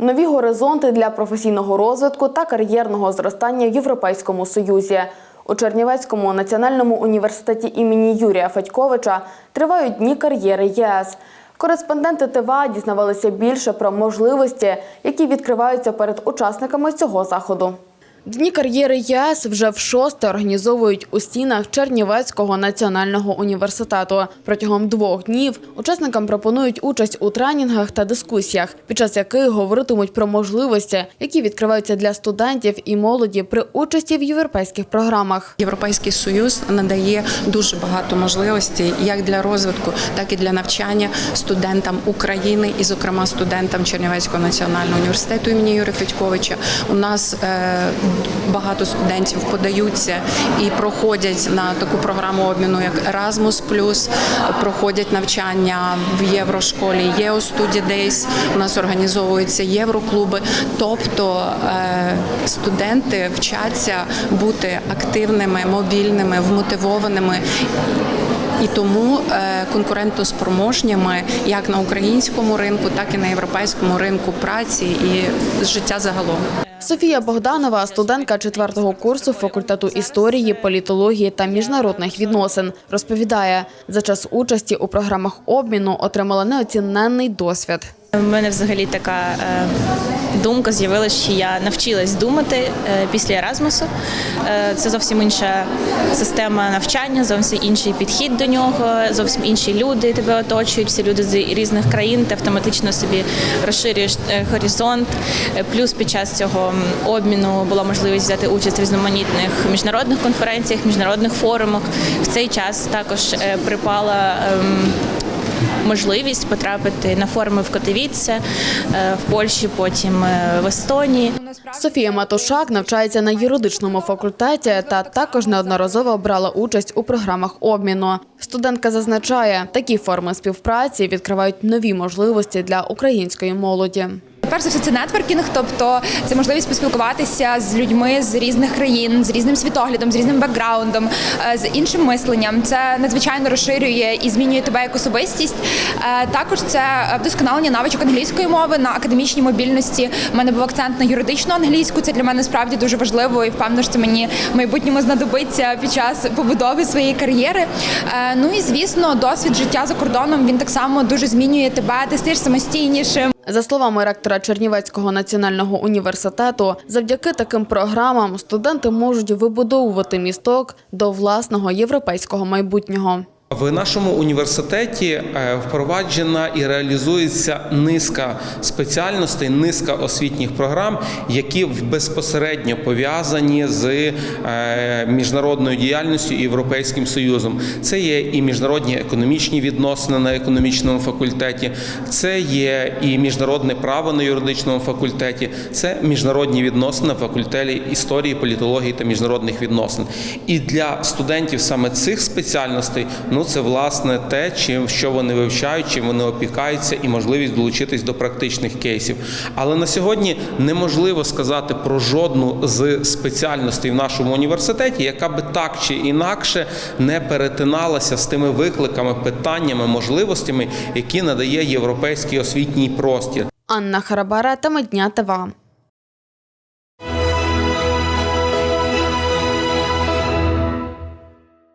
Нові горизонти для професійного розвитку та кар'єрного зростання в Європейському Союзі. У Чернівецькому національному університеті імені Юрія Федьковича тривають дні кар'єри ЄС. Кореспонденти ТВА дізнавалися більше про можливості, які відкриваються перед учасниками цього заходу. Дні кар'єри ЄС вже в шосте організовують у стінах Чернівецького національного університету. Протягом двох днів учасникам пропонують участь у тренінгах та дискусіях, під час яких говоритимуть про можливості, які відкриваються для студентів і молоді при участі в європейських програмах. Європейський союз надає дуже багато можливостей як для розвитку, так і для навчання студентам України і, зокрема, студентам Чернівецького національного університету імені Юрія Федьковича. У нас е, багато студентів подаються і проходять на таку програму обміну, як Erasmus+, проходять навчання в єврошколі, ЄО-Study Days, у нас організовуються євроклуби. Тобто е, студенти вчаться бути активними, мобільними, вмотивованими. І тому е, конкурентоспроможніми як на українському ринку, так і на європейському ринку праці і життя загалом. Софія Богданова, студентка четвертого курсу факультету історії, політології та міжнародних відносин, розповідає, за час участі у програмах обміну отримала неоціненний досвід. У мене взагалі така е, думка з'явилася, що я навчилась думати е, після Еразмусу. Е, це зовсім інша система навчання, зовсім інший підхід до нього, зовсім інші люди тебе оточують, всі люди з різних країн. Ти автоматично собі розширюєш е, горизонт. Плюс під час цього обміну була можливість взяти участь в різноманітних міжнародних конференціях, міжнародних форумах. В цей час також припала. Можливість потрапити на форуми в Котовіце, е, в Польщі, потім е, в Естонії. Софія Матушак навчається на юридичному факультеті та також неодноразово брала участь у програмах обміну. Студентка зазначає, такі форми співпраці відкривають нові можливості для української молоді. Перш за все, це нетворкінг, тобто це можливість поспілкуватися з людьми з різних країн, з різним світоглядом, з різним бекграундом, е, з іншим мисленням. Це надзвичайно розширює і змінює тебе як особистість. Е, Також це вдосконалення навичок англійської мови на академічній мобільності. У мене був акцент на юридичну англійську. Це для мене справді дуже важливо і впевнено, що це мені в майбутньому знадобиться під час побудови своєї кар'єри. Е, Ну і звісно, досвід життя за кордоном він так само дуже змінює тебе. Ти стаєш самостійнішим. За словами ректора Чернівецького національного університету, завдяки таким програмам студенти можуть вибудовувати місток до власного європейського майбутнього. В нашому університеті е, впроваджена і реалізується низка спеціальностей, низка освітніх програм, які безпосередньо пов'язані з е, міжнародною діяльністю і Європейським Союзом. Це є і міжнародні економічні відносини на економічному факультеті, це є і міжнародне право на юридичному факультеті, це міжнародні відносини на факультеті історії, політології та міжнародних відносин. І для студентів саме цих спеціальностей ну це власне те, чим що вони вивчають, чим вони опікаються, і можливість долучитись до практичних кейсів. Але на сьогодні неможливо сказати про жодну з спеціальностей в нашому університеті, яка би так чи інакше не перетиналася з тими викликами, питаннями, можливостями, які надає європейський освітній простір. Анна Харабара та Медня ТВА.